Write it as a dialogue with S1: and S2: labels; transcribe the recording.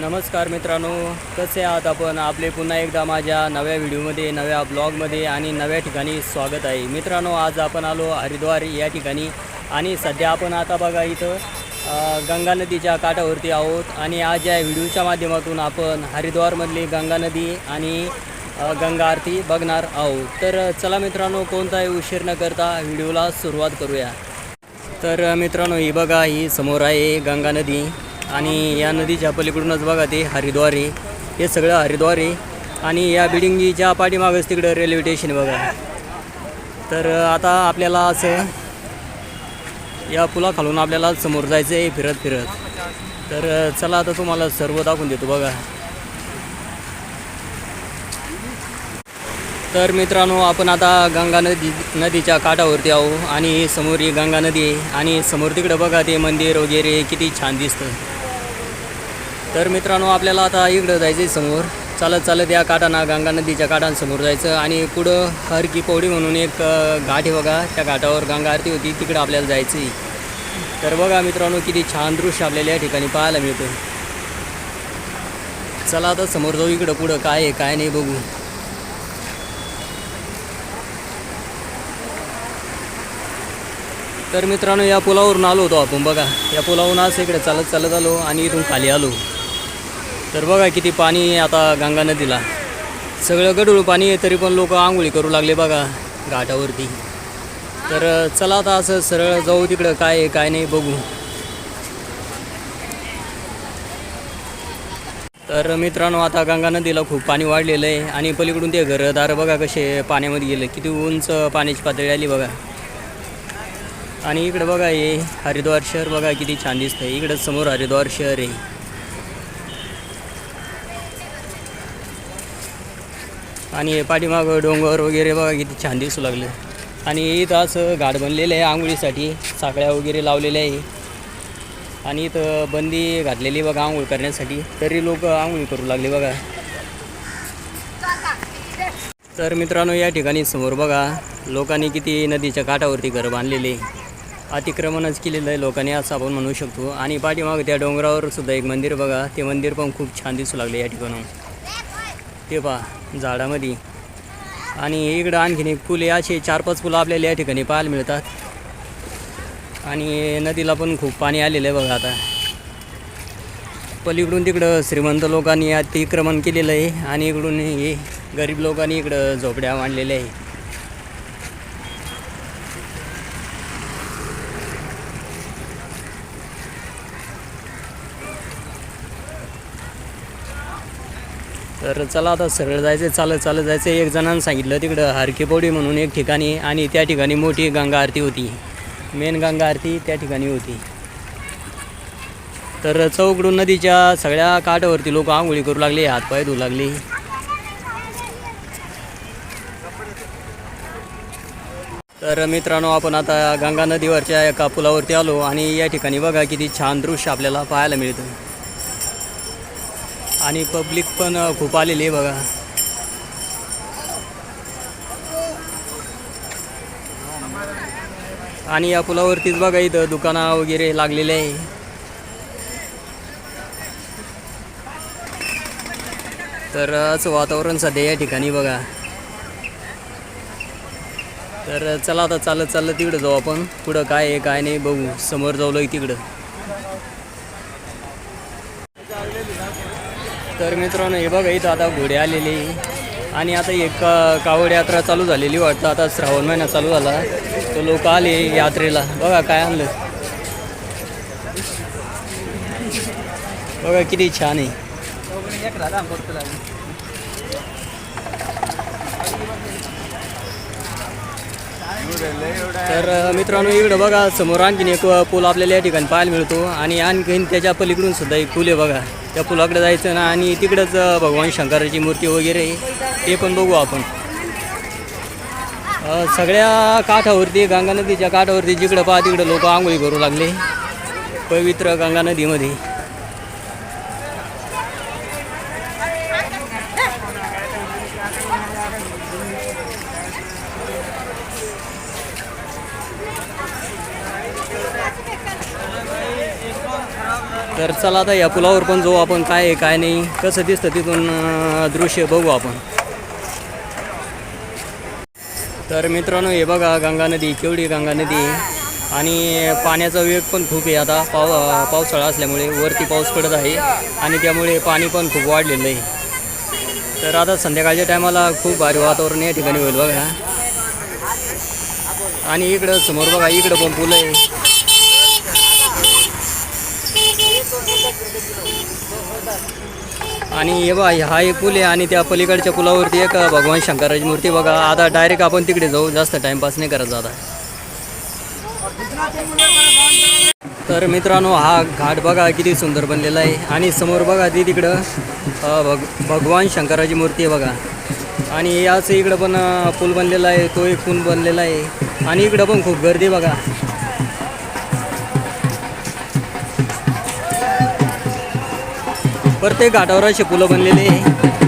S1: नमस्कार मित्रांनो कसे आहात आपण? आपले पुन्हा एकदा माझ्या नव्या व्हिडिओमध्ये नव्या ब्लॉगमध्ये आणि नव्या ठिकाणी स्वागत आहे. मित्रांनो आज आपण आलो हरिद्वार या ठिकाणी आणि सध्या आपण आता बघा इथं गंगा नदीच्या काठावरती आहोत आणि आज या व्हिडिओच्या माध्यमातून आपण हरिद्वारमधली गंगा नदी आणि गंगा आरती बघणार आहोत. तर चला मित्रांनो कोणताही उशीर न करता व्हिडिओला सुरुवात करूया. तर मित्रांनो ही बघा ही समोर आहे गंगा नदी. आणि या नदीच्या पलीकडूनच बघा ते हरिद्वार आहे हे सगळं हरिद्वार आहे आणि या बिल्डिंगच्या पाठीमागच तिकडं रेल्वे स्टेशन बघा. तर आता आपल्याला असं या पुलाखालून आपल्याला समोर जायचं आहे फिरत फिरत. तर चला आता तुम्हाला सर्व दाखवून देतो बघा. तर मित्रांनो आपण आता गंगा नदी नदीच्या काठावरती आहो आणि समोर ही गंगा नदी आहे आणि समोर तिकडं बघा ते मंदिर वगैरे किती छान दिसतं. तर मित्रांनो आपल्याला आता इकडं जायचं आहे समोर. चालत चालत या काठाना गंगा नदीच्या काठांसमोर जायचं आणि पुढं हर की पौडी म्हणून एक घाट आहे बघा. त्या घाटावर गंगा आरती होती. तिकडं आपल्याला जायचं आहे तर बघा मित्रांनो किती छान दृश्य आपल्याला या ठिकाणी पाहायला मिळतं चला आता समोर जाऊ इकडं पुढं. काय आहे काय नाही बघू. तर मित्रांनो या पुलावरून आलो होतो आपण बघा. या पुलावरून आज इकडे चालत चालत आलो आणि इथून खाली आलो. तर बघा किती पाणी आता गंगा नदीला. सगळं गडूळ पाणी आहे तरी पण लोक आंघोळी करू लागले बघा घाटावरती. तर चला आता असं सरळ जाऊ तिकडं काय आहे काय नाही बघू. तर मित्रांनो आता गंगा नदीला खूप पाणी वाढलेलं आहे आणि पलीकडून ते घरदार बघा कसे पाण्यामध्ये गेले. किती उंच पाण्याची पातळी आली बघा. आणि इकडं बघा हे हरिद्वार शहर बघा किती छान दिसतंय. इकडं समोर हरिद्वार शहर आहे. आणि पाठीमागं डोंगर वगैरे बघा किती छान दिसू लागले. आणि इथं असं घाट बनलेलं आहे आंघोळीसाठी साखळ्या वगैरे लावलेल्या आहे. आणि इथं बंदी घातलेली बघा आंघोळ करण्यासाठी. तरी लोक आंघोळी करू लागले बघा. तर मित्रांनो या ठिकाणी समोर बघा लोकांनी किती नदीच्या काठावरती घर बांधलेले अतिक्रमणच केलेलं आहे लोकांनी असं आपण म्हणू शकतो. आणि पाठीमाग त्या डोंगरावर सुद्धा एक मंदिर बघा ते मंदिर पण खूप छान दिसू लागले या ठिकाणून ते पहा झाडामध्ये. आणि इकडं आणखीन एक फुले असे चार पाच फुलं आपल्याला या ठिकाणी पाहायला मिळतात. आणि नदीला पण खूप पाणी आलेलं आहे बघा आता. पलीकडून तिकडं श्रीमंत लोकांनी अतिक्रमण केलेलं आहे आणि इकडून हे गरीब लोकांनी इकडं झोपड्या मांडलेल्या आहे तर चला आता सरळ जायचं चालत चालत जायचं एक जणानं सांगितलं तिकडं हरकेपौडी म्हणून एक ठिकाणी आणि त्या ठिकाणी मोठी गंगा आरती होती. मेन गंगा आरती त्या ठिकाणी होती. तर चौकडून नदीच्या सगळ्या काठावरती लोक आंघोळी करू लागले हातपाय धुवू लागले. तर मित्रांनो आपण आता गंगा नदीवरच्या एका पुलावरती आलो आणि या ठिकाणी बघा किती छान दृश्य आपल्याला पाहायला मिळतं. आणि पब्लिक पण खूप आलेली आहे बघा. आणि या पुलावरतीच बघा इथं दुकानं वगैरे लागलेले आहे. तर असं वातावरण सध्या या ठिकाणी बघा. तर चला आता चालत चालत तिकडं जाऊ आपण. पुढं काय आहे काय नाही बघू. समोर जाऊ तिकडं. तर मित्रांनो हे बघा इथं आता घोडे आलेले. आणि आता एक का- कावड यात्रा चालू झालेली वाटतं. आता श्रावण महिना चालू झाला. तो लोक आले यात्रेला. बघा काय आणलं. बघा किती छान आहे. तर मित्रांनो इकडं बघा समोर आणखीन एक पूल आपल्याला या ठिकाणी पाहायला मिळतो. आणि आणखीन त्याच्या पलीकडून सुद्धा एक पूल आहे बघा. त्या पुलाकडे जायचं ना आणि तिकडंच भगवान शंकराची मूर्ती वगैरे ते पण बघू आपण. सगळ्या काठावरती गंगा नदीच्या काठावरती जिकडं पहा तिकडं लोक आंघोळी करू लागले. पवित्र गंगा नदीमध्ये. तर चला आता या पुलावर पण जाऊ आपण काय आहे काय नाही. कसं दिसतं तिथून दृश्य बघू आपण. तर मित्रांनो हे बघा गंगा नदी केवढी गंगा नदी आहे. आणि पाण्याचा वेग पण खूप आहे आता. पाव पावसाळा असल्यामुळे वरती पाऊस पडत आहे आणि त्यामुळे पाणी पण खूप वाढलेलं आहे. तर आता संध्याकाळच्या टायमाला खूप भारी वातावरण या ठिकाणी होईल बघा. आणि इकडं समोर बघा इकडं पण पूल आहे. आणि हे बघा हा एक पूल आहे आणि त्या पलीकडच्या पुलावरती एक भगवान शंकराची मूर्ती बघा आता डायरेक्ट आपण तिकडे जाऊ. जास्त टाइमपास नाही करत आता. तर मित्रांनो हा घाट बघा किती सुंदर बनलेला आहे. आणि समोर बघा ती तिकडं भग भगवान शंकराची मूर्ती आहे बघा. आणि याच इकडं पण पूल बनलेला आहे. तो एक पूल बनलेला आहे. आणि इकडं पण खूप गर्दी बघा. प्रत्येक घाटावर असे पुलं बनलेले आहे.